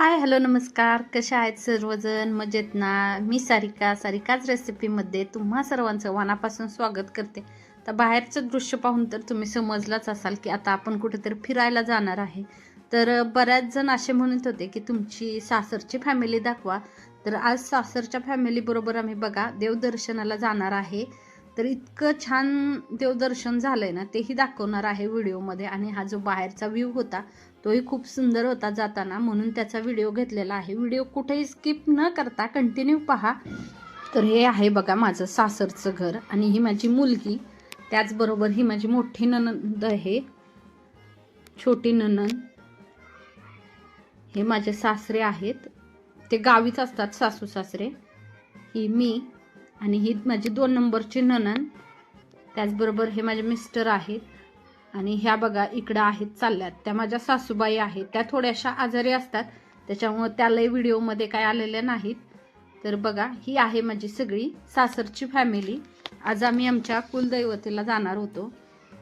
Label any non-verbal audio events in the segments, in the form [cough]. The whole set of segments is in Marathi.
हाय हॅलो नमस्कार. कशा आहेत सर्वजण? मजेत ना? मी सारिका. सारिकाच रेसिपीमध्ये तुम्हा सर्वांचं मनापासून स्वागत करते. तर बाहेरचं दृश्य पाहून तर तुम्ही समजलाच असाल की आता आपण कुठेतरी फिरायला जाणार आहे. तर बऱ्याच जण असे म्हणत होते की तुमची सासरची फॅमिली दाखवा. तर आज सासरच्या फॅमिलीबरोबर आम्ही बघा देवदर्शनाला जाणार आहे. तर इतकं छान देवदर्शन झालंय ना तेही दाखवणार आहे व्हिडिओमध्ये. आणि हा जो बाहेरचा व्ह्यू होता तोही खूप सुंदर होता जाताना म्हणून त्याचा व्हिडिओ घेतलेला आहे. व्हिडिओ कुठेही स्किप न करता कंटिन्यू पहा. तर हे आहे बघा माझं सासरचं घर आणि ही माझी मुलगी. त्याचबरोबर ही माझी मोठी ननंद आहे. छोटी ननंद हे माझे सासरे आहेत. ते गावीच असतात सासू सासरे. ही मी. आणि ही माझी दोन नंबरची ननन त्याचबरोबर हे माझे मिस्टर आहेत. आणि ह्या बघा इकडं आहेत चालल्यात. त्या माझ्या सासूबाई आहेत. त्या थोड्याशा आजारी असतात. त्याच्यामुळं त्यालाही व्हिडिओमध्ये काय आलेल्या नाहीत. तर बघा ही आहे माझी सगळी सासरची फॅमिली. आज आम्ही आमच्या कुलदैवतेला जाणार होतो.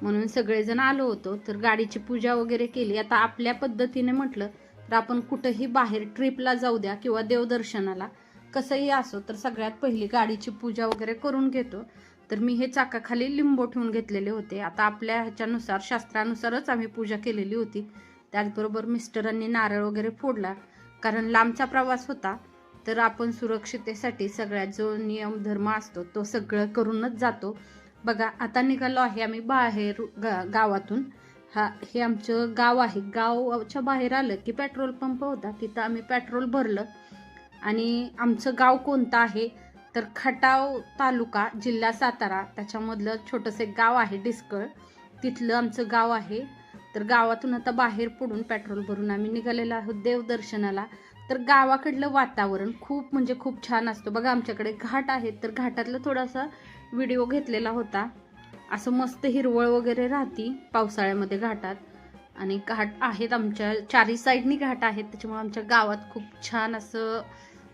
म्हणून सगळेजण आलो होतो. तर गाडीची पूजा वगैरे केली. आता आपल्या पद्धतीने म्हटलं तर आपण कुठंही बाहेर ट्रिपला जाऊ द्या किंवा देवदर्शनाला. कसंही असो तर सगळ्यात पहिली गाडीची पूजा वगैरे करून घेतो. तर मी हे चाकाखाली लिंबू ठेवून घेतलेले होते. आता आपल्या ह्याच्यानुसार शास्त्रानुसारच आम्ही पूजा केलेली होती. त्याचबरोबर मिस्टरांनी नारळ वगैरे फोडला. कारण लांबचा प्रवास होता तर आपण सुरक्षितेसाठी सगळ्यात जो नियम धर्म असतो तो सगळं करूनच जातो. बघा आता निघालो आहे आम्ही बाहेर गा गावातून. हा हे आमचं गाव आहे. गावाच्या बाहेर आलं की पेट्रोल पंप होता. तिथं आम्ही पेट्रोल भरलं. आणि आमचं गाव कोणतं आहे? तर खटाव तालुका जिल्हा सातारा. त्याच्यामधलं छोटंसं एक गाव आहे डिस्कळ. तिथलं आमचं गाव आहे. तर गावातून आता बाहेर पडून पेट्रोल भरून आम्ही निघालेलो आहोत देवदर्शनाला. तर गावाकडलं वातावरण खूप म्हणजे खूप छान असतं. बघा आमच्याकडे घाट आहेत. तर घाटातला थोडासा व्हिडिओ घेतलेला होता. असं मस्त हिरवळ वगैरे राहती पावसाळ्यामध्ये घाटात. आणि घाट आहेत आमच्या चारी साईडनी घाट आहेत त्याच्यामुळे आमच्या गावात खूप छान असं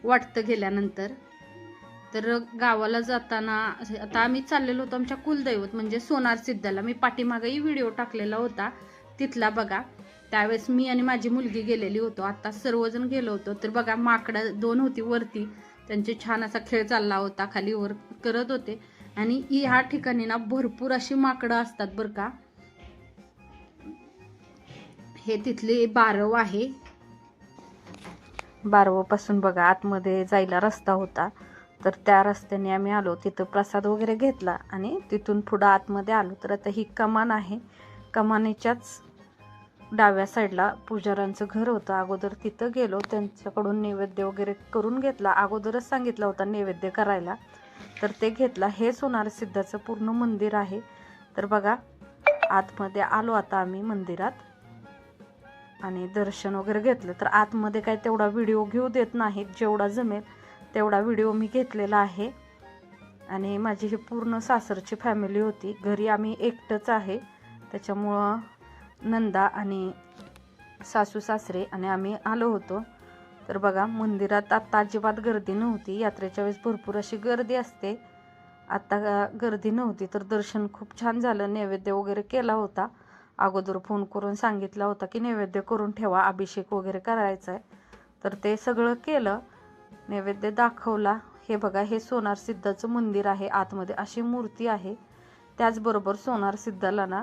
वाटतं गेल्यानंतर. तर गावाला जाताना आता आम्ही चाललेलो होतो आमच्या कुलदैवत म्हणजे सोनार सिद्धाला. मी पाठीमागेही व्हिडिओ टाकलेला होता तिथला बघा. त्यावेळेस मी आणि माझी मुलगी गेलेली होतो. आता सर्वजण गेलो होतो. तर बघा माकडं दोन होती वरती. त्यांचे छान असा खेळ चालला होता खाली वर करत होते. आणि ह्या ठिकाणी ना भरपूर अशी माकडं असतात बरं का. हे तिथले बारव आहे. बारवपासून बघा आतमध्ये जायला रस्ता होता. तर त्या रस्त्याने आम्ही आलो तिथं प्रसाद वगैरे घेतला आणि तिथून पुढं आतमध्ये आलो. तर आता ही कमान आहे. कमानीच्याच डाव्या साईडला पुजाऱ्यांचं घर होतं. अगोदर तिथं गेलो त्यांच्याकडून नैवेद्य वगैरे करून घेतला. अगोदरच सांगितला होता नैवेद्य करायला. तर ते घेतला. हे सोनार सिद्धाचं पूर्ण मंदिर आहे. तर बघा आतमध्ये आलो आता आम्ही मंदिरात. आणि दर्शन वगैरे घेतलं तर आतमध्ये काय तेवढा व्हिडिओ घेऊ देत नाहीत. जेवढा जमेल तेवढा व्हिडिओ मी घेतलेला आहे. आणि माझी ही पूर्ण सासरची फॅमिली होती. घरी आम्ही एकटंच आहे. त्याच्यामुळं नंदा आणि सासू सासरे आणि आम्ही आलो होतो. तर बघा मंदिरात आत्ता अजिबात गर्दी नव्हती. यात्रेच्या वेळेस भरपूर अशी गर्दी असते. आत्ता गर्दी नव्हती तर दर्शन खूप छान झालं. नैवेद्य वगैरे केला होता. अगोदर फोन करून सांगितला होता की नैवेद्य करून ठेवा अभिषेक वगैरे करायचा आहे तर ते सगळं केलं. नैवेद्य दाखवला. हे बघा हे सोनार सिद्धाचं मंदिर आहे. आतमध्ये अशी मूर्ती आहे. त्याचबरोबर सोनार सिद्धाला ना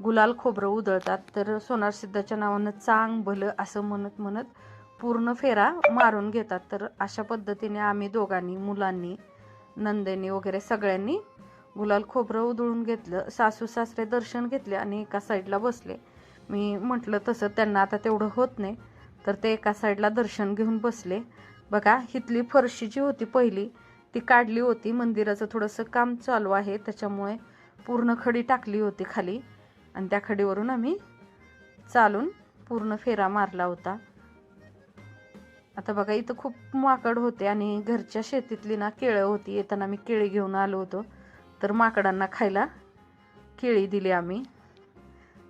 गुलाल खोबरं उधळतात. तर सोनार सिद्धाच्या नावानं चांग भलं असं म्हणत म्हणत पूर्ण फेरा मारून घेतात. तर अशा पद्धतीने आम्ही दोघांनी मुलांनी नंदेनी वगैरे सगळ्यांनी गुलाल खोबरं उधळून घेतलं सासू सासरे दर्शन घेतले आणि एका साईडला बसले. मी म्हटलं तसं त्यांना आता तेवढं होत नाही. तर ते एका साईडला दर्शन घेऊन बसले. बघा हिथली फरशी जी होती पहिली ती काढली होती. मंदिराचं थोडंसं काम चालू आहे. त्याच्यामुळे पूर्ण खडी टाकली होती खाली. आणि त्या खडीवरून आम्ही चालून पूर्ण फेरा मारला होता. आता बघा इथं खूप माकड होते आणि घरच्या शेतीतली ना केळं होती. येताना मी केळी घेऊन आलो होतो. तर माकडांना खायला केळी दिली आम्ही.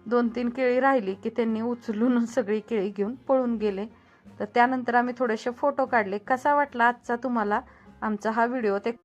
दोन तीन केळी राहिली की त्यांनी उचलून [laughs] सगळी केळी घेऊन पळून गेले. तर त्यानंतर आम्ही थोडेसे फोटो काढले. कसा वाटला आजचा तुम्हाला आमचा हा व्हिडिओ? ते